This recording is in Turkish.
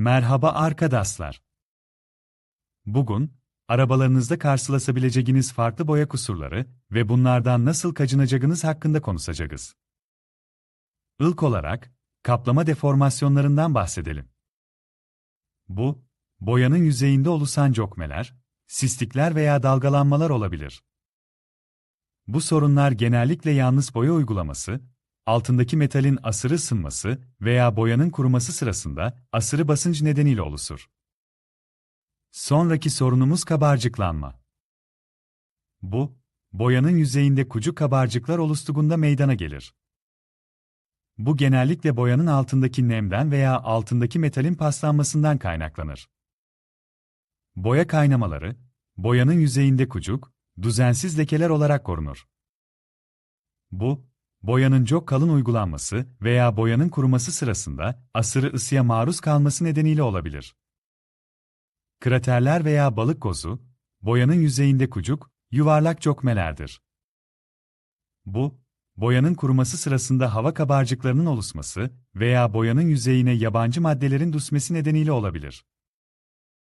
Merhaba arkadaşlar. Bugün, arabalarınızda karşılaşabileceğiniz farklı boya kusurları ve bunlardan nasıl kaçınacağınız hakkında konuşacağız. İlk olarak, kaplama deformasyonlarından bahsedelim. Bu, boyanın yüzeyinde oluşan cokmeler, sistikler veya dalgalanmalar olabilir. Bu sorunlar genellikle yalnız boya uygulaması, altındaki metalin asırı ısınması veya boyanın kuruması sırasında asırı basınç nedeniyle oluşur. Sonraki sorunumuz kabarcıklanma. Bu, boyanın yüzeyinde kucuk kabarcıklar oluştuğunda meydana gelir. Bu genellikle boyanın altındaki nemden veya altındaki metalin paslanmasından kaynaklanır. Boya kaynamaları, boyanın yüzeyinde kucuk, düzensiz lekeler olarak korunur. Bu, boyanın çok kalın uygulanması veya boyanın kuruması sırasında asırı ısıya maruz kalması nedeniyle olabilir. Kraterler veya balık kozu, boyanın yüzeyinde kucuk, yuvarlak cokmelerdir. Bu, boyanın kuruması sırasında hava kabarcıklarının oluşması veya boyanın yüzeyine yabancı maddelerin düşmesi nedeniyle olabilir.